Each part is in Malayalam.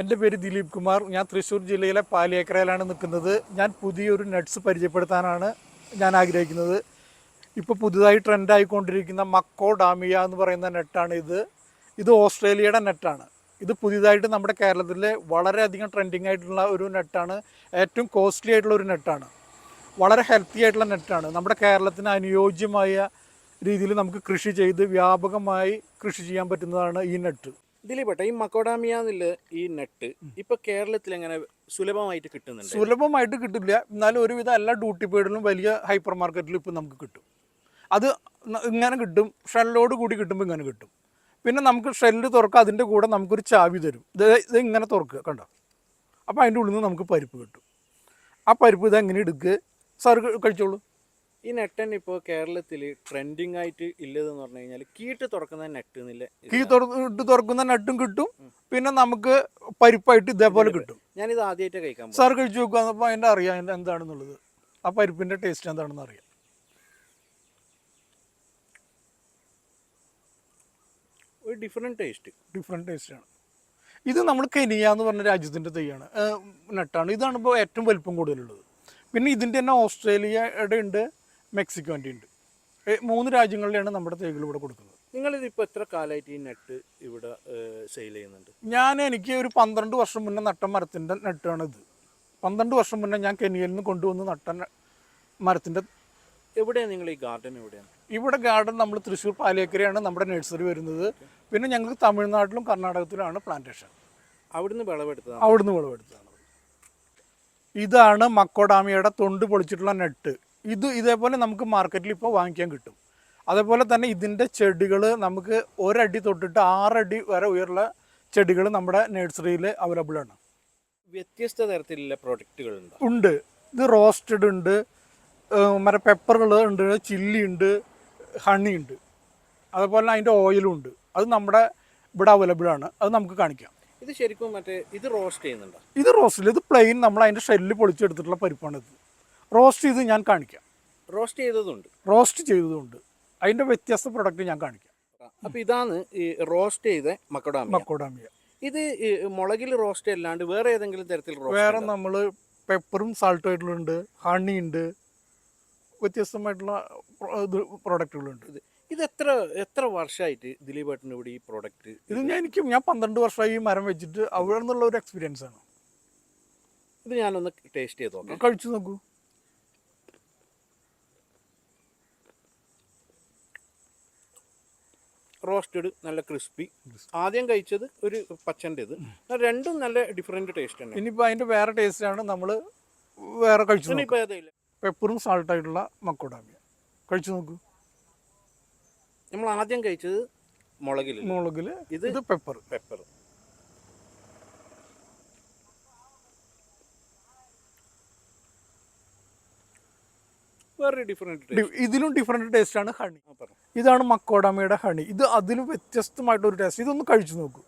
എന്റെ പേര് ദിലീപ് കുമാർ. ഞാൻ തൃശ്ശൂർ ജില്ലയിലെ പാലിയേക്കരയിലാണ് നിൽക്കുന്നത്. ഞാൻ പുതിയൊരു നട്ട്സ് പരിചയപ്പെടുത്താനാണ് ഞാൻ ആഗ്രഹിക്കുന്നത്. ഇപ്പോൾ പുതുതായി ട്രെൻഡായിക്കൊണ്ടിരിക്കുന്ന മക്കോ ഡാമിയ എന്ന് പറയുന്ന നെറ്റാണ് ഇത്. ഇത് ഓസ്ട്രേലിയയുടെ നെറ്റാണ്. ഇത് പുതിയതായിട്ട് നമ്മുടെ കേരളത്തിലെ വളരെയധികം ട്രെൻഡിങ് ആയിട്ടുള്ള ഒരു നെറ്റാണ്. ഏറ്റവും കോസ്റ്റ്ലി ആയിട്ടുള്ള ഒരു നെറ്റാണ്. വളരെ ഹെൽത്തി ആയിട്ടുള്ള നെറ്റാണ്. നമ്മുടെ കേരളത്തിന് അനുയോജ്യമായ രീതിയിൽ നമുക്ക് കൃഷി ചെയ്ത് വ്യാപകമായി കൃഷി ചെയ്യാൻ പറ്റുന്നതാണ് ഈ നെറ്റ്. ദിലീപേട്ട ഈ മക്കോഡാമിയ എന്നുള്ള ഈ നെട്ട് ഇപ്പൊ കേരളത്തിൽ എങ്ങനെ സുലഭമായിട്ട് കിട്ടുന്നുണ്ട്? സുലഭമായിട്ട് കിട്ടില്ല. എന്നാലും ഒരുവിധം എല്ലാ ഡ്യൂട്ടി പേഡിലും വലിയ ഹൈപ്പർ മാർക്കറ്റിലും ഇപ്പം നമുക്ക് കിട്ടും. അത് ഇങ്ങനെ കിട്ടും. ഷെല്ലോട് കൂടി കിട്ടുമ്പോൾ ഇങ്ങനെ കിട്ടും. പിന്നെ നമുക്ക് ഷെല്ല് തുറക്കുക അതിന്റെ കൂടെ നമുക്കൊരു ചാവി തരും. ഇത് ഇത് ഇങ്ങനെ തുറക്കുക കണ്ടോ? അപ്പോൾ അതിന്റെ ഉള്ളിൽ നിന്ന് നമുക്ക് പരിപ്പ് കിട്ടും. ആ പരിപ്പ് ഇത് എങ്ങനെ എടുക്കുക സാർ കഴിച്ചോളൂ. ഈ നെട്ടൻ ഇപ്പോൾ കേരളത്തിൽ ട്രെൻഡിങ് ആയിട്ട് ഇല്ലതെന്ന് പറഞ്ഞു കഴിഞ്ഞാൽ കീട്ട് തുറക്കുന്ന നെട്ട് എന്നില്ല കീ തുറന്നിട്ട് തുറക്കുന്ന നെട്ടും കിട്ടും. പിന്നെ നമുക്ക് പരിപ്പായിട്ട് ഇതേപോലെ കിട്ടും. ഞാൻ ഇത് ആദ്യമായിട്ട് കഴിക്കാം സാർ കഴിച്ചു നോക്കുക അപ്പോൾ അതിന്റെ അറിയാം അതിന്റെ എന്താണെന്നുള്ളത്. ആ പരിപ്പിന്റെ ടേസ്റ്റ് എന്താണെന്ന് അറിയാം. ഒരു ഡിഫറെന്റ് ടേസ്റ്റ് ഡിഫറെന്റ് ടേസ്റ്റ് ആണ്. ഇത് നമ്മൾ കെനിയ എന്ന് പറഞ്ഞ രാജ്യത്തിന്റെ തൈയാണ് നട്ടാണ് ഇതാണ് ഇപ്പോൾ ഏറ്റവും വലിപ്പം കൂടുതലുള്ളത്. പിന്നെ ഇതിന്റെ തന്നെ ഓസ്ട്രേലിയയുടെ ഉണ്ട്. മെക്സിക്കോന്റെ ഉണ്ട് മൂന്ന് രാജ്യങ്ങളിലാണ് നമ്മുടെ തേകൾ ഇവിടെ കൊടുക്കുന്നത്. നിങ്ങൾ ഇപ്പോൾ എത്ര കാലമായിട്ട് ഈ നെറ്റ് ഇവിടെ സെയിൽ ചെയ്യുന്നുണ്ട്? ഞാൻ എനിക്ക് ഒരു പന്ത്രണ്ട് വർഷം മുന്നേ നട്ട മരത്തിന്റെ നെറ്റാണ് ഇത് പന്ത്രണ്ട് വർഷം മുന്നേ ഞാൻ കെനിയയിൽ നിന്ന് കൊണ്ടുവന്ന് നട്ട മരത്തിന്റെ എവിടെയാണ് നിങ്ങൾ ഈ ഗാർഡൻ എവിടെയാണ്? ഇവിടെ ഗാർഡൻ നമ്മൾ തൃശ്ശൂർ പാലേക്കരയാണ് നമ്മുടെ നഴ്സറി വരുന്നത്. പിന്നെ ഞങ്ങൾക്ക് തമിഴ്നാട്ടിലും കർണാടകത്തിലുമാണ് പ്ലാന്റേഷൻ അവിടുന്ന് വിളവെടുത്തതാണ്? അവിടുന്ന് വിളവെടുത്തതാണ്. ഇതാണ് മക്കോഡാമിയുടെ തൊണ്ട് പൊളിച്ചിട്ടുള്ള നെട്ട്. ഇത് ഇതേപോലെ നമുക്ക് മാർക്കറ്റിൽ ഇപ്പോൾ വാങ്ങിക്കാൻ കിട്ടും. അതേപോലെ തന്നെ ഇതിന്റെ ചെടികൾ നമുക്ക് ഒരടി തൊട്ടിട്ട് ആറടി വരെ ഉയർന്ന ചെടികൾ നമ്മുടെ നഴ്സറിയിൽ അവൈലബിൾ ആണ്. വ്യത്യസ്ത തരത്തിലുള്ള പ്രോഡക്റ്റുകൾ ഉണ്ട്. ഇത് റോസ്റ്റഡ് ഉണ്ട്. മറ്റേ പെപ്പറുകൾ ഉണ്ട് ചില്ലി ഉണ്ട് ഹണി ഉണ്ട്. അതുപോലെ അതിന്റെ ഓയിലും ഉണ്ട്. അത് നമ്മുടെ ഇവിടെ അവൈലബിൾ ആണ്. അത് നമുക്ക് കാണിക്കാം. ഇത് ശരിക്കും മറ്റേ ഇത് റോസ്റ്റ് ചെയ്യുന്നുണ്ടോ? ഇത് റോസ്റ്റിൽ ഇത് പ്ലെയിൻ നമ്മൾ അതിന്റെ ഷെല്ല് പൊളിച്ചെടുത്തിട്ടുള്ള പരിപ്പാണിത്. റോസ്റ്റ് ചെയ്ത് ഞാൻ കാണിക്കാം. റോസ്റ്റ് ചെയ്തതുണ്ട്. റോസ്റ്റ് ചെയ്തതുണ്ട്. അതിന്റെ വ്യത്യസ്ത പ്രൊഡക്റ്റ് ഞാൻ കാണിക്കാം. അപ്പൊ ഇതാണ് ഈ റോസ്റ്റ് ചെയ്ത മക്കോഡാമിയ. മക്കോഡാമിയ. ഇത് മുളകിൽ റോസ്റ്റ് അല്ലാണ്ട് വേറെ ഏതെങ്കിലും തരത്തിൽ വേറെ നമ്മൾ പെപ്പറും സാൾട്ടും ആയിട്ടുള്ളുണ്ട് ഹണി ഉണ്ട് വ്യത്യസ്തമായിട്ടുള്ള പ്രൊഡക്റ്റുകളുണ്ട് ഇത് ഇത് എത്ര എത്ര വർഷമായിട്ട് ദിലീപ് ഏട്ടന്റെ ഇവിടെ ഈ പ്രോഡക്റ്റ് ഇത് ഞാൻ എനിക്ക് ഞാൻ പന്ത്രണ്ട് വർഷമായി ഈ മരം വെച്ചിട്ട് അവിടെ നിന്നുള്ള ഒരു എക്സ്പീരിയൻസ് ആണ്. ഇത് ഞാനൊന്ന് ടേസ്റ്റ് ചെയ്ത് നോക്കാം. കഴിച്ചു നോക്കൂ. റോസ്റ്റഡ് നല്ല ക്രിസ്പി. ആദ്യം കഴിച്ചത് ഒരു പച്ചന്റെത്. രണ്ടും നല്ല ഡിഫറെന്റ് ടേസ്റ്റ് ആണ് ഇനിയിപ്പോൾ അതിന്റെ വേറെ ടേസ്റ്റാണ് നമ്മൾ വേറെ കഴിച്ചു ഇനിയിപ്പോൾ പെപ്പറും സാൾട്ടായിട്ടുള്ള മക്കോടാമിയ കഴിച്ചു നോക്കൂ. നമ്മൾ ആദ്യം കഴിച്ചത് മുളകിൽ മുളകിൽ ഇത് ഇത് പെപ്പർ പെപ്പർ വേറെ ഡിഫറെന്റ് ടേസ്റ്റ് ഇതിലും ഡിഫറെന്റ് ആണ് ഹണി ഇതാണ് മക്കോഡാമയുടെ ഹണി ഇത് അതിലും വ്യത്യസ്തമായിട്ടൊരു ടേസ്റ്റ് ഇതൊന്ന് കഴിച്ചു നോക്കൂ.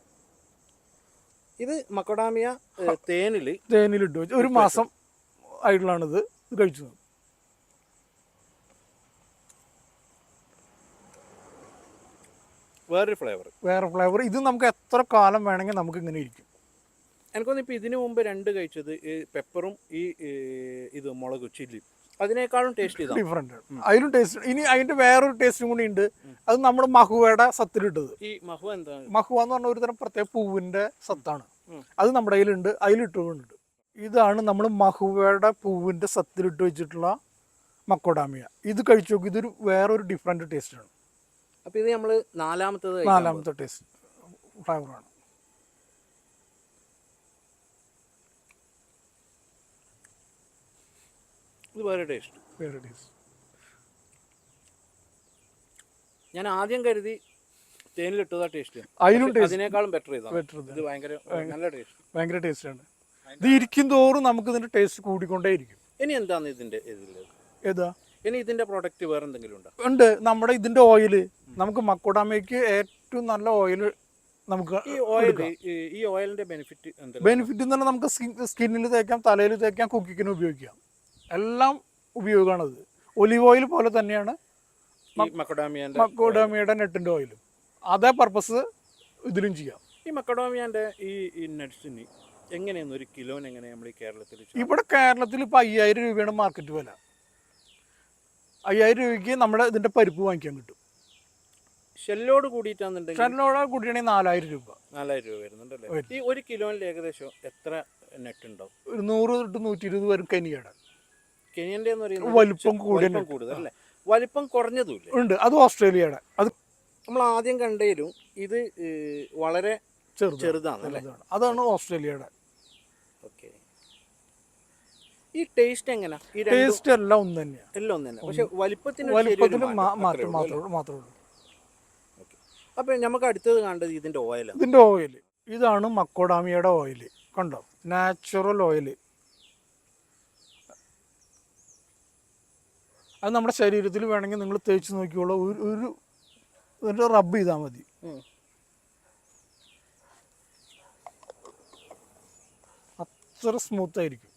ഇത് മക്കോഡാമിയ തേനിൽ തേനിൽ തേനിലിട്ട് ഒരു മാസം ആയിട്ടുള്ളതാണ് ഇത് കഴിച്ചു നോക്കും. വേറൊരു ഫ്ലേവർ വേറെ ഫ്ലേവർ ഇത് നമുക്ക് എത്ര കാലം വേണമെങ്കിൽ നമുക്ക് ഇങ്ങനെ ഇരിക്കും. എനിക്കൊന്ന് ഇപ്പം ഇതിനു മുമ്പ് രണ്ട് കഴിച്ചത് ഈ പെപ്പറും ഈ ഇത് മുളക് ചില്ലി അതിനേക്കാളും ടേസ്റ്റ് ഡിഫറെന്റ് അതിലും ടേസ്റ്റ് ഇനി അതിന്റെ വേറൊരു ടേസ്റ്റും കൂടി ഉണ്ട്. അത് നമ്മൾ മഹുവയുടെ സത്തിലിട്ടത്. ഈ മഹു എന്താണ്? മഹുവ എന്ന് പറഞ്ഞ ഒരു തരം പ്രത്യേക പൂവിന്റെ സത്താണ്. അത് നമ്മുടെ കയ്യിലുണ്ട്. അതിലിട്ടുകൊണ്ട് ഇതാണ് നമ്മൾ മഹുവയുടെ പൂവിന്റെ സത്തിലിട്ട് വെച്ചിട്ടുള്ള മക്കോഡാമിയ. ഇത് കഴിച്ചു നോക്കി. ഇതൊരു വേറൊരു ഡിഫറെന്റ് ടേസ്റ്റാണ് അപ്പൊ ഇത് നമ്മൾ നാലാമത്തെ നാലാമത്തെ ടേസ്റ്റ് ഫ്ലേവറാണ് ഇത് വേറെ ടേസ്റ്റ്. വേറെ ടേസ്റ്റ്. ഞാൻ ആദ്യം കരുതി തേനിലിട്ടതാ ടേസ്റ്റ്. അതിലും അതിനേക്കാളും ബെറ്റർ ബെറ്റർ ഇത് ഭയങ്കര നല്ല ടേസ്റ്റ്. ഭയങ്കര ടേസ്റ്റ് ആണ്. ഇത് ഇരിക്കും തോറും നമുക്ക് ഇതിന്റെ ടേസ്റ്റ് കൂടിക്കൊണ്ടേ ഇരിക്കും ഇനി എന്താണ് ഇതിന്റെ ഏതാ? ഇനി ഇതിന്റെ പ്രോഡക്റ്റ് വേറെ എന്തെങ്കിലും ഉണ്ടോ? ഉണ്ട്. നമ്മുടെ ഇതിന്റെ ഓയിൽ നമുക്ക് മക്കോടാമയ്ക്ക് ഏറ്റവും നല്ല ഓയിൽ നമുക്ക് ഈ ഓയിൽ ഈ ഓയിലിന്റെ ബെനിഫിറ്റ് ബെനിഫിറ്റ് എന്ന് പറഞ്ഞാൽ നമുക്ക് സ്കിന്നിൽ തേക്കാം തലയിൽ തേക്കാം കുക്കിങ്ങിന് ഉപയോഗിക്കാം. എല്ലാം ഉപയോഗമാണത്. ഒലിവ് ഓയിൽ പോലെ തന്നെയാണ് മക്കോഡാമിയുടെ നെട്ടിന്റെ ഓയിലും. അതേ പർപ്പസ് ഇതിലും ചെയ്യാം. ഈ മക്കഡോമിയാന്റെ ഈ ഈ നട്സിന് എങ്ങനെയാണ് ഒരു കിലോന് എങ്ങനെ നമ്മൾ ഈ കേരളത്തിൽ ഇവിടെ കേരളത്തിൽ ഇപ്പോൾ അയ്യായിരം രൂപയാണ് മാർക്കറ്റ് വില. അയ്യായിരം രൂപയ്ക്ക് നമ്മുടെ ഇതിന്റെ പരിപ്പ് വാങ്ങിക്കാൻ കിട്ടും. ഷെല്ലോട് കൂടിയിട്ടാണെന്നുണ്ടെങ്കിൽ ഷെല്ലോട് കൂടിയാണെങ്കിൽ നാലായിരം രൂപ. നാലായിരം രൂപ വരുന്നുണ്ടല്ലേ? ഈ ഒരു കിലോയിൽ ഏകദേശം എത്ര നെറ്റ് ഉണ്ടാവും? ഒരു നൂറ് തൊട്ട് നൂറ്റി ഇരുപത് വരും കനിയുടെ കെനിയന്റെ എന്ന് പറയുന്നത് വലിപ്പം. കൂടുതൽ അല്ലേ? വലിപ്പം കുറഞ്ഞതുമില്ല? ഉണ്ട്. അത് ഓസ്ട്രേലിയയുടെ. അത് നമ്മൾ ആദ്യം കണ്ടതിലും ഇത് വളരെ ചെറുത് ചെറുതാണ് അല്ലേ? അതാണ് ഓസ്ട്രേലിയയുടെ. ഓക്കെ. ഈ ടേസ്റ്റ് എങ്ങനെ? ടേസ്റ്റ് എല്ലാം ഒന്ന് തന്നെയാണ് എല്ലാം ഒന്ന് തന്നെ. പക്ഷെ വലിപ്പത്തിന് വലിപ്പത്തിന് മാറ്റം. മാത്രമേ ഉള്ളൂ അപ്പൊ നമുക്ക് അടുത്തത് കണ്ടത് ഇതിന്റെ ഓയിൽ ഇതിന്റെ ഓയിൽ ഇതാണ് മക്കോഡാമിയുടെ ഓയിൽ കണ്ടോ? നാച്ചുറൽ ഓയിൽ അത് നമ്മുടെ ശരീരത്തിൽ വേണമെങ്കിൽ നിങ്ങൾ തേച്ച് നോക്കിയോളൂ ഒരു ഒരു റബ്ബ് ചെയ്താൽ മതി. അത്ര സ്മൂത്ത് ആയിരിക്കും.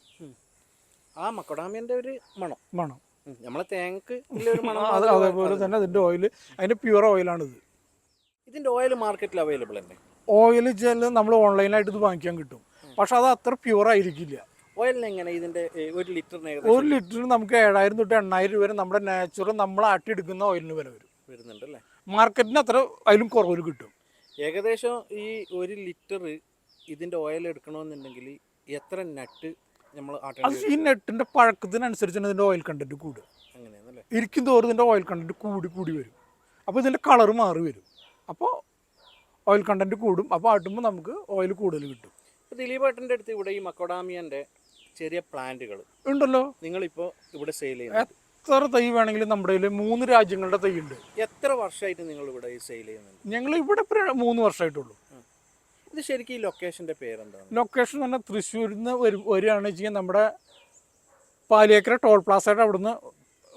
ആ മക്കഡാമിയന്റെ ഒരു മണം. മണം. നമ്മളെ തേങ്ങക്ക് അതേപോലെ തന്നെ അതിന്റെ ഓയിൽ അതിന്റെ പ്യുവർ ഓയിലാണിത് ഇതിന്റെ ഓയിൽ മാർക്കറ്റിൽ അവൈലബിൾ അല്ലേ? ഓയിൽ വെച്ചാൽ നമ്മൾ ഓൺലൈനായിട്ട് ഇത് വാങ്ങിക്കാൻ കിട്ടും. പക്ഷെ അത് അത്ര പ്യുവർ ആയിരിക്കില്ല. ഓയിലിന് എങ്ങനെ ഇതിന്റെ ഒരു ലിറ്ററിന് ഒരു ലിറ്ററിന് നമുക്ക് ഏഴായിരം തൊട്ട് എണ്ണായിരം രൂപ വരെ നമ്മുടെ നാച്ചുറൽ നമ്മൾ ആട്ടിയെടുക്കുന്ന ഓയിലിന് വില വരും. വരുന്നുണ്ട് അല്ലേ മാർക്കറ്റിന് അത്ര അതിലും കുറവ് കിട്ടും. ഏകദേശം ഈ ഒരു ലിറ്റർ ഇതിന്റെ ഓയിൽ എടുക്കണമെന്നുണ്ടെങ്കിൽ എത്ര നട്ട് നമ്മൾ അത് ഈ നെട്ടിന്റെ പഴക്കത്തിനനുസരിച്ചാണ് ഇതിന്റെ ഓയിൽ കണ്ടന്റ് കൂടും. അങ്ങനെയാണല്ലേ? ഇരിക്കും തോറും ഇതിന്റെ ഓയിൽ കണ്ടന്റ് കൂടി കൂടി വരും. അപ്പോൾ ഇതിന്റെ കളർ മാറി വരും. അപ്പോൾ ഓയിൽ കണ്ടന്റ് കൂടും. അപ്പോൾ ആട്ടുമ്പോൾ നമുക്ക് ഓയിൽ കൂടുതൽ കിട്ടും. ദിലീപ് ഏട്ടന്റെ അടുത്ത് ഇവിടെ ഈ മക്കോഡാമിയന്റെ ചെറിയ പ്ലാന്റുകൾ. ഉണ്ടല്ലോ. നിങ്ങൾ ഇപ്പോ ഇവിടെ സെയിൽ ചെയ്യുന്നത്. എത്ര തൈ വേണമെങ്കിലും നമ്മുടെ കയ്യിൽ മൂന്ന് രാജ്യങ്ങളുടെ തൈ ഉണ്ട്. എത്ര വർഷമായിട്ട് നിങ്ങൾ ഇവിടെ സെയിൽ ചെയ്യുന്നുണ്ട്? ഞങ്ങൾ ഇവിടെ മൂന്ന് വർഷമായിട്ടുള്ളൂ. ഇത് ശരിക്കും ഈ ലൊക്കേഷന്റെ പേരെന്താണ്? ലൊക്കേഷൻ പറഞ്ഞാൽ തൃശ്ശൂരിൽ നിന്ന് വരും വരികയാണെന്ന് വെച്ച് കഴിഞ്ഞാൽ നമ്മുടെ പാലിയേക്കര ടോൾ പ്ലാസയുടെ അവിടുന്ന്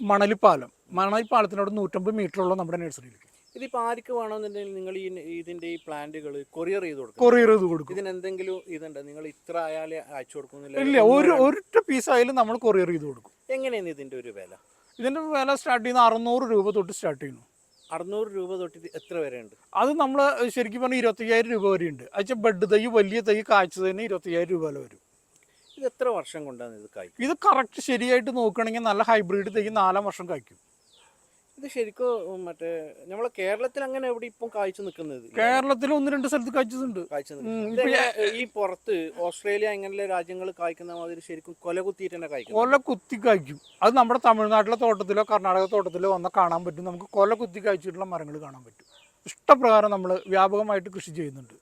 മണലിപ്പാലം. മണലിപ്പാലത്തിനോട് നൂറ്റമ്പത് മീറ്ററുള്ള നമ്മുടെ നഴ്സറിയിലേക്ക് ഇതിപ്പോ ആർക്ക് വേണമെന്നുണ്ടെങ്കിൽ നിങ്ങൾ ഈ ഇതിന്റെ ഈ പ്ലാന്റുകൾ കൊറിയർ ചെയ്ത് കൊടുക്കും കൊറിയർ ചെയ്ത് കൊടുക്കും. ഇതിന് എന്തെങ്കിലും ഇതുണ്ട്. നിങ്ങൾ ഇത്ര ആയാലേ അയച്ചു കൊടുക്കുന്നില്ല. ഇല്ല ഒരു ഒരൊറ്റ പീസായാലും നമ്മൾ കൊറിയർ ചെയ്ത് കൊടുക്കും. എങ്ങനെയാണ് ഇതിന്റെ ഒരു വില? ഇതിന്റെ വില സ്റ്റാർട്ട് ചെയ്യുന്ന അറുന്നൂറ് രൂപ തൊട്ട് സ്റ്റാർട്ട് ചെയ്യുന്നു. അറുന്നൂറ് രൂപ തൊട്ട് എത്ര വരെ ഉണ്ട് അത് നമ്മൾ ശരിക്കും പറഞ്ഞാൽ ഇരുപത്തയ്യായിരം രൂപ വരെ ഉണ്ട് അയച്ചാൽ ബെഡ് തൈ വലിയ തൈ കായ്ച്ചതിന് ഇരുപത്തയ്യായിരം രൂപ വരും. ഇത് എത്ര വർഷം കൊണ്ടാണ് ഇത് കായ്ക്കും ഇത് കറക്റ്റ് ശരിയായിട്ട് നോക്കുകയാണെങ്കിൽ നല്ല ഹൈബ്രിഡ് തൈ നാലാം വർഷം കായ്ക്കും. ഇത് ശരിക്കും മറ്റേ നമ്മളെ കേരളത്തിൽ അങ്ങനെ എവിടെ ഇപ്പം കാഴ്ച നിൽക്കുന്നത്? കേരളത്തിൽ ഒന്ന് രണ്ട് സ്ഥലത്ത് നിൽക്കുന്നത്. ഇതെങ്ങനെ ഈ പുറത്ത് ഓസ്ട്രേലിയ ഇങ്ങനെയുള്ള രാജ്യങ്ങൾ കായ്ക്കുന്ന മാതിരി ശരിക്കും കൊല കുത്തിയിട്ട് തന്നെ കായ്ക്കും കൊല കുത്തി കായ്ക്കും. അത് നമ്മുടെ തമിഴ്നാട്ടിലെ തോട്ടത്തിലോ കർണാടക തോട്ടത്തിലോ വന്നാൽ കാണാൻ പറ്റും. നമുക്ക് കൊല കുത്തി കായ്ച്ചിട്ടുള്ള മരങ്ങൾ കാണാൻ പറ്റും. ഇഷ്ടപ്രകാരം നമ്മൾ വ്യാപകമായിട്ട് കൃഷി ചെയ്യുന്നുണ്ട്.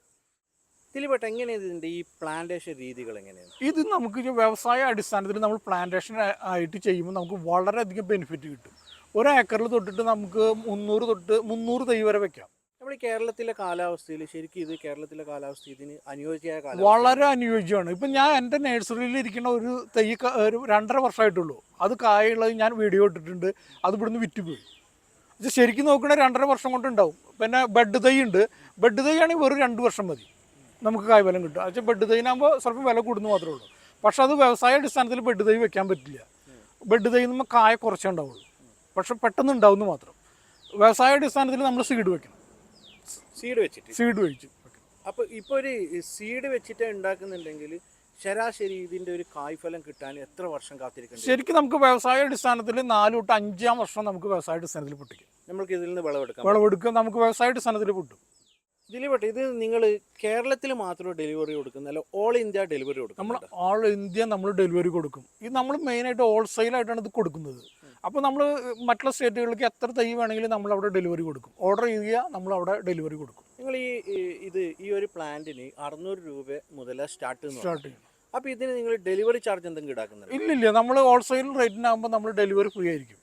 ദിലീപേട്ട എങ്ങനെയാണ് ഈ പ്ലാന്റേഷൻ രീതികൾ എങ്ങനെയാണ്? ഇത് നമുക്ക് വ്യവസായ അടിസ്ഥാനത്തിൽ നമ്മൾ പ്ലാന്റേഷൻ ആയിട്ട് ചെയ്യുമ്പോൾ നമുക്ക് വളരെയധികം ബെനിഫിറ്റ് കിട്ടും. ഒരു ഏക്കറിൽ തൊട്ടിട്ട് നമുക്ക് മുന്നൂറ് തൊട്ട് മുന്നൂറ് തൈ വരെ വെക്കാം. നമ്മൾ കേരളത്തിലെ കാലാവസ്ഥയിൽ ശരിക്കും ഇത് കേരളത്തിലെ കാലാവസ്ഥ ഇതിന് അനുയോജ്യമായ കാലാവസ്ഥ. വളരെ അനുയോജ്യമാണ്. ഇപ്പം ഞാൻ എന്റെ നഴ്സറിയിൽ ഇരിക്കുന്ന ഒരു തൈ ഒരു രണ്ടര വർഷമായിട്ടുള്ളൂ. അത് കായുള്ളത് ഞാൻ വീഡിയോ ഇട്ടിട്ടുണ്ട്. അത് ഇവിടുന്ന് വിറ്റുപോയി ഇത് ശരിക്കും നോക്കണേ രണ്ടര വർഷം കൊണ്ടുണ്ടാവും. പിന്നെ ബെഡ് തൈ ഉണ്ട്. ബെഡ് തൈ ആണെങ്കിൽ വെറും രണ്ട് വർഷം മതി. നമുക്ക് കായ് ബലം കിട്ടും. പക്ഷേ ബെഡ് തൈനാകുമ്പോൾ സ്വല്പം വില കൂടുന്നു മാത്രമേ ഉള്ളൂ. പക്ഷെ അത് വ്യവസായ അടിസ്ഥാനത്തിൽ ബെഡ് തൈ വെക്കാൻ പറ്റില്ല. ബെഡ് തൈ നമ്മൾ കായ കുറച്ചേ ഉണ്ടാവുള്ളൂ. പക്ഷെ പെട്ടെന്ന് ഉണ്ടാവുന്നു മാത്രം. വ്യവസായ അടിസ്ഥാനത്തിൽ നമ്മൾ സീഡ് വെക്കണം. സീഡ് വെച്ചിട്ട്. സീഡ് വെച്ചു. അപ്പോൾ ഇപ്പൊ ഒരു സീഡ് വെച്ചിട്ട് ഉണ്ടാക്കുന്നുണ്ടെങ്കിൽ ശരാശരി ഇതിന്റെ ഒരു കായ്ഫലം കിട്ടാൻ എത്ര വർഷം കാത്തിരിക്കണം ശരിക്കും നമുക്ക് വ്യവസായ അടിസ്ഥാനത്തിൽ നാല് തൊട്ട് അഞ്ചാം വർഷം നമുക്ക് വ്യവസായ അടിസ്ഥാനത്തിൽ പൊട്ടിക്കും. നമുക്ക് ഇതിൽ നിന്ന് വിളവെടുക്കാം വിളവെടുക്കുക നമുക്ക് വ്യവസായ അടിസ്ഥാനത്തിൽ പൊട്ടും. ദിലീപേട്ട ഇത് നിങ്ങൾ കേരളത്തിൽ മാത്രമേ ഡെലിവറി കൊടുക്കുന്നല്ല ഓൾ ഇന്ത്യ ഡെലിവറി കൊടുക്കും നമ്മൾ ഓൾ ഇന്ത്യ നമ്മൾ ഡെലിവറി കൊടുക്കും. ഇത് നമ്മൾ മെയിനായിട്ട് ഹോൾസെയിലായിട്ടാണ് ഇത് കൊടുക്കുന്നത്. അപ്പോൾ നമ്മൾ മറ്റുള്ള സ്റ്റേറ്റുകളിലേക്ക് എത്ര തൈ വേണമെങ്കിലും നമ്മൾ അവിടെ ഡെലിവറി കൊടുക്കും. ഓർഡർ ചെയ്യുക നമ്മൾ അവിടെ ഡെലിവറി കൊടുക്കും. നിങ്ങൾ ഈ ഇത് ഈ ഒരു പ്ലാന്റിന് അറുന്നൂറ് രൂപ മുതൽ സ്റ്റാർട്ട് സ്റ്റാർട്ട് ചെയ്യും അപ്പോൾ ഇതിന് നിങ്ങൾ ഡെലിവറി ചാർജ് എന്തെങ്കിലും ഈടാക്കുന്നുണ്ട്? ഇല്ല നമ്മൾ ഹോൾസെയിൽ റേറ്റിനാകുമ്പോൾ നമ്മൾ ഡെലിവറി ഫ്രീ ആയിരിക്കും.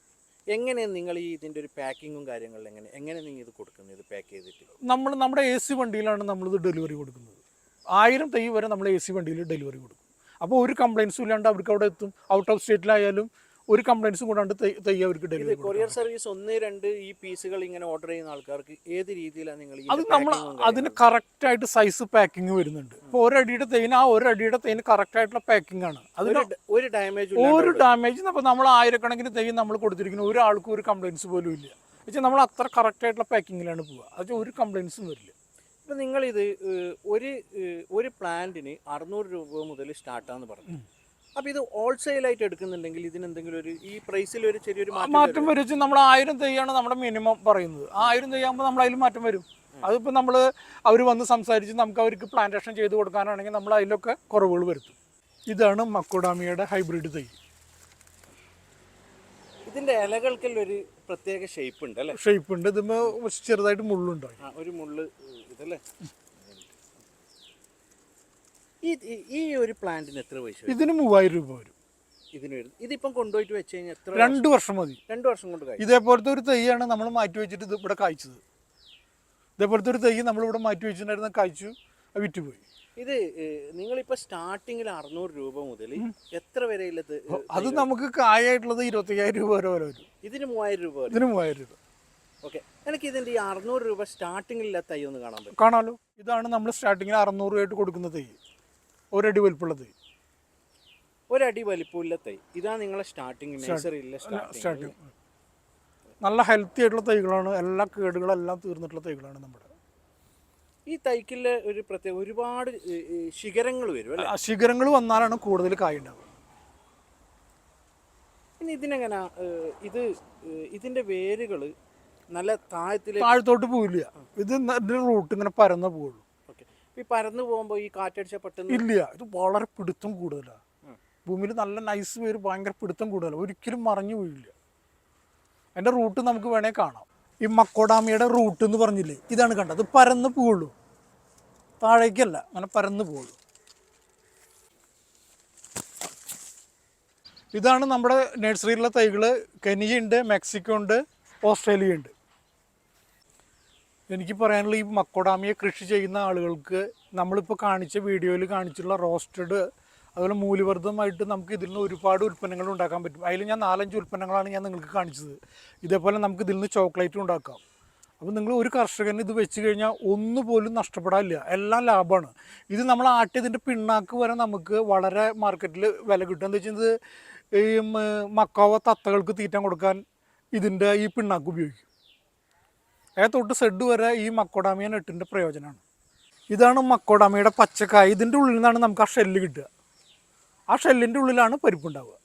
എങ്ങനെയാണ് നിങ്ങൾ ഈ ഇതിന്റെ ഒരു പാക്കിങ്ങും കാര്യങ്ങളും എങ്ങനെ എങ്ങനെ നിങ്ങൾ ഇത് കൊടുക്കുന്നത് ഇത് പാക്ക് ചെയ്തിട്ട്? നമ്മൾ നമ്മുടെ എ സി വണ്ടിയിലാണ് നമ്മളിത് ഡെലിവറി കൊടുക്കുന്നത്. ആയിരം തൈ വരെ നമ്മൾ എ സി വണ്ടിയിൽ ഡെലിവറി കൊടുക്കും. അപ്പോൾ ഒരു കംപ്ലയിൻസും ഇല്ലാണ്ട് അവർക്ക് അവിടെ എത്തും. ഔട്ട് ഓഫ് സ്റ്റേറ്റിലായാലും ഒരു കംപ്ലൈൻസും കൂടാണ്ട് തൈ അവർക്ക് ഡെലിവറി കൊറിയർ സർവീസ് ഒന്ന് രണ്ട് ഈ പീസുകൾ ഇങ്ങനെ ഓർഡർ ചെയ്യുന്ന ആൾക്കാർക്ക് ഏത് രീതിയിലാണ് നിങ്ങൾ അത് നമ്മൾ അതിന് കറക്റ്റ് ആയിട്ട് സൈസ് പാക്കിംഗ് വരുന്നുണ്ട്. ഇപ്പോൾ ഒരടിയുടെ തേന് ആ ഒരടിയുടെ തേന് കറക്റ്റ് ആയിട്ടുള്ള പാക്കിംഗ് ആണ്. അതിന് ഒരു ഡാമേജ് ഒരു ഡാമേജ് അപ്പോൾ നമ്മൾ ആയിരക്കണക്കിന് തൈ നമ്മൾ കൊടുത്തിരിക്കുന്നു. ഒരാൾക്കും ഒരു കംപ്ലൈൻസ് പോലും ഇല്ല. വെച്ചാൽ നമ്മൾ അത്ര കറക്റ്റ് ആയിട്ടുള്ള പാക്കിങ്ങിലാണ് പോവുക. അത് ഒരു കംപ്ലൈൻസും വരില്ല. ഇപ്പം നിങ്ങളിത് ഒരു ഒരു പ്ലാന്റിന് അറുന്നൂറ് രൂപ മുതൽ സ്റ്റാർട്ടാന്ന് പറഞ്ഞു. അപ്പോൾ ഇത് ഹോൾസെയിൽ ആയിട്ട് എടുക്കുന്നുണ്ടെങ്കിൽ ഇതിന് എന്തെങ്കിലും ഒരു ഈ പ്രൈസിൽ ഒരു ചെറിയൊരു മാറ്റം വരും. നമ്മൾ ആയിരം തെയ്യാണ് നമ്മുടെ മിനിമം പറയുന്നത്. ആ ആയിരം തെയ്യാകുമ്പോൾ നമ്മൾ അതിൽ മാറ്റം വരും. അതിപ്പോൾ നമ്മൾ അവർ വന്ന് സംസാരിച്ച് നമുക്ക് അവർക്ക് പ്ലാന്റേഷൻ ചെയ്ത് കൊടുക്കാനാണെങ്കിൽ നമ്മൾ അതിലൊക്കെ കുറവുകൾ വരുത്തും. ഇതാണ് മക്കോഡാമിയുടെ ഹൈബ്രിഡ് തൈ. ഇതിന്റെ ഇലകൾക്കെല്ലാം ഒരു പ്രത്യേക ഷേപ്പ് ഉണ്ട് അല്ലേ? ഷേപ്പ് ഉണ്ട്. ഇതിന് ചെറുതായിട്ട് മുള്ളുണ്ടായി. ഒരു മുള്ള് ഇതല്ലേ? ഈ ഒരു പ്ലാന്റിന് എത്ര പൈസ വരും? ഇതിന് മൂവായിരം രൂപ വരും. ഇതിന് വരും. ഇതിപ്പം കൊണ്ടുപോയിട്ട് വെച്ച് കഴിഞ്ഞാൽ എത്ര രണ്ട് വർഷം മതി. രണ്ട് വർഷം കൊണ്ട് കഴിയും. ഇതേപോലത്തെ ഒരു തൈയാണ് നമ്മൾ മാറ്റി വെച്ചിട്ട് ഇത് ഇവിടെ കായ്ച്ചത്. ഇതേപോലത്തെ ഒരു തൈ നമ്മളിവിടെ മാറ്റി വെച്ചിട്ടുണ്ടായിരുന്ന കായ്ച്ചു അത് വിറ്റുപോയി. ഇത് ഏഹ്, നിങ്ങളിപ്പോ സ്റ്റാർട്ടിങ്ങിൽ അറുന്നൂറ് രൂപ മുതൽ എത്ര വരെ ഏഹ്, അത് നമുക്ക് കായായിട്ടുള്ളത് ഇരുപത്തയ്യായിരം രൂപ വരെ വരെ. വരും ഇതിന് മൂവായിരം രൂപ വരും. ഇതിന് മൂവായിരം രൂപ. ഓക്കെ. എനിക്ക് ഇതിന്റെ ഈ അറുന്നൂറ് രൂപ സ്റ്റാർട്ടിങ്ങിൽ തൈ ഒന്ന് കാണാൻ പറ്റും. കാണാലോ? ഇതാണ് നമ്മൾ സ്റ്റാർട്ടിങ്ങിൽ അറുന്നൂറ് രൂപയായിട്ട് കൊടുക്കുന്ന തൈ ഒരടി വലിപ്പമുള്ള തൈ ഒരടി വലിപ്പമില്ല തൈ. ഇതാ നിങ്ങളെ സ്റ്റാർട്ടിങ് നഴ്സറിയിലെ സ്റ്റാർട്ടിങ് നല്ല ഹെൽത്തി ആയിട്ടുള്ള തൈകളാണ്. എല്ലാ കേടുകളെല്ലാം തീർന്നിട്ടുള്ള തൈകളാണ് നമ്മുടെ. ഈ തൈക്കിലെ ഒരു പ്രത്യേക ഒരുപാട് ശിഖരങ്ങൾ വരും അല്ലേ? ശിഖരങ്ങൾ വന്നാലാണ് കൂടുതൽ കായ ഉണ്ടാവുക. ഇനി ഇതിനെങ്ങനെ ഇത് ഇതിന്റെ വേരുകൾ നല്ല താഴത്തിൽ താഴത്തോട്ട് പോവില്ല. ഇത് റൂട്ട് ഇങ്ങനെ പരന്ന പോവുള്ളൂ. ഈ പരന്നു പോകുമ്പോൾ ഈ കാറ്റടിച്ച പെട്ടെന്ന് ഇല്ല ഇത് വളരെ പിടുത്തം കൂടുതലാണ് ഭൂമിയിൽ നല്ല നൈസ് പേര് ഭയങ്കര പിടുത്തം കൂടുതലാണ് ഒരിക്കലും മറിഞ്ഞു വീഴില്ല എന്റെ റൂട്ട് നമുക്ക് വേണേൽ കാണാം. ഈ മക്കോടാമിയുടെ റൂട്ട് എന്ന് പറഞ്ഞില്ലേ ഇതാണ് കണ്ടത്. പരന്ന് പോവുള്ളൂ താഴേക്കല്ല അങ്ങനെ പരന്ന് പോവുള്ളൂ ഇതാണ് നമ്മുടെ നഴ്സറിയിലുള്ള തൈകൾ കെനിയ ഉണ്ട് മെക്സിക്കോ ഉണ്ട് ഓസ്ട്രേലിയ ഉണ്ട് എനിക്ക് പറയാനുള്ള ഈ മക്കോടാമിയെ കൃഷി ചെയ്യുന്ന ആളുകൾക്ക് നമ്മളിപ്പോൾ കാണിച്ച വീഡിയോയിൽ കാണിച്ചുള്ള റോസ്റ്റഡ് അതുപോലെ മൂല്യവർദ്ധമായിട്ട് നമുക്ക് ഇതിൽ നിന്ന് ഒരുപാട് ഉൽപ്പന്നങ്ങൾ ഉണ്ടാക്കാൻ പറ്റും. അതിൽ ഞാൻ നാലഞ്ച് ഉൽപ്പന്നങ്ങളാണ് ഞാൻ നിങ്ങൾക്ക് കാണിച്ചത്. ഇതേപോലെ നമുക്ക് ഇതിൽ നിന്ന് ചോക്ലേറ്റ് ഉണ്ടാക്കാം. അപ്പോൾ നിങ്ങൾ ഒരു കർഷകന് ഇത് വെച്ച് കഴിഞ്ഞാൽ ഒന്നുപോലും നഷ്ടപ്പെടാനില്ല. എല്ലാം ലാഭമാണ്. ഇത് നമ്മൾ ആട്ടിയതിന്റെ പിണ്ണാക്ക് വരെ നമുക്ക് വളരെ മാർക്കറ്റിൽ വില കിട്ടും. എന്താ വെച്ചാൽ ഈ മക്കാവ തത്തകൾക്ക് തീറ്റം കൊടുക്കാൻ ഇതിന്റെ ഈ പിണ്ണാക്ക് ഉപയോഗിക്കും. ഏ തൊട്ട് സെഡ് വരെ ഈ മക്കോഡാമിയ നെട്ടിന്റെ പ്രയോജനമാണ്. ഇതാണ് മക്കോഡാമിയുടെ പച്ചക്കായ. ഇതിന്റെ ഉള്ളിൽ നിന്നാണ് നമുക്ക് ആ ഷെല്ല് കിട്ടുക. ആ ഷെല്ലിന്റെ ഉള്ളിലാണ് പരിപ്പുണ്ടാവുക.